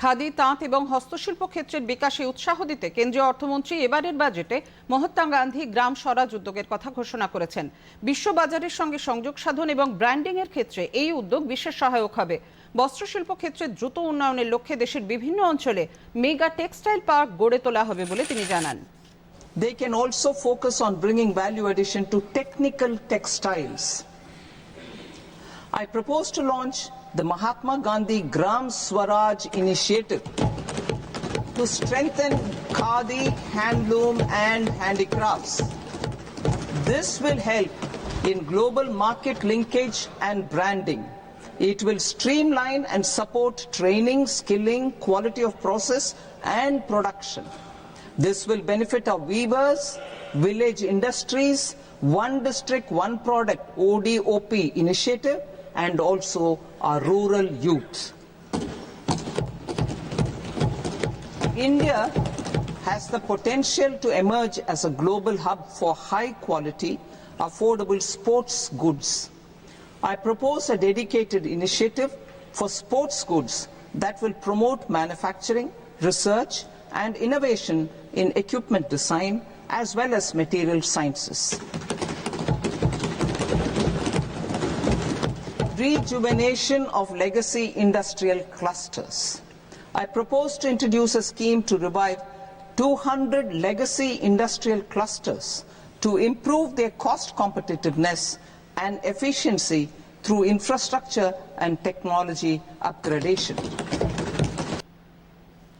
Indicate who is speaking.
Speaker 1: খাদি, তাঁত এবং হস্তশিল্প ক্ষেত্রের বিকাশে উৎসাহ দিতে কেন্দ্রীয় অর্থমন্ত্রী এবারের বাজেটে মহাত্মা গান্ধী গ্রাম স্বরাজ উদ্যোগের কথা ঘোষণা করেছেন। বিশ্ববাজারের সঙ্গে সংযোগ সাধন এবং ব্র্যান্ডিং এর ক্ষেত্রে এই উদ্যোগ বিশেষ সহায়ক হবে। বস্ত্রশিল্প ক্ষেত্রে দ্রুত উন্নয়নের লক্ষ্যে দেশের বিভিন্ন অঞ্চলে মেগা টেক্সটাইল পার্ক গড়ে তোলা হবে বলে তিনি জানান।
Speaker 2: They can also focus on bringing value addition to technical textiles. I propose to launch the Mahatma Gandhi Gram Swaraj initiative to strengthen khadi, handloom, and handicrafts. This will help in global market linkage and branding. It will streamline and support training, skilling, quality of process, and production. This will benefit our weavers, village industries, one district, one product ODOP initiative, and also our rural youth. India has the potential to emerge as a global hub for high quality, affordable sports goods. I propose a dedicated initiative for sports goods that will promote manufacturing, research, and innovation in equipment design as well as material sciences. Rejuvenation of legacy industrial clusters. I propose to introduce a scheme to revive 200 legacy industrial clusters to improve their cost competitiveness and efficiency through infrastructure and technology upgradation.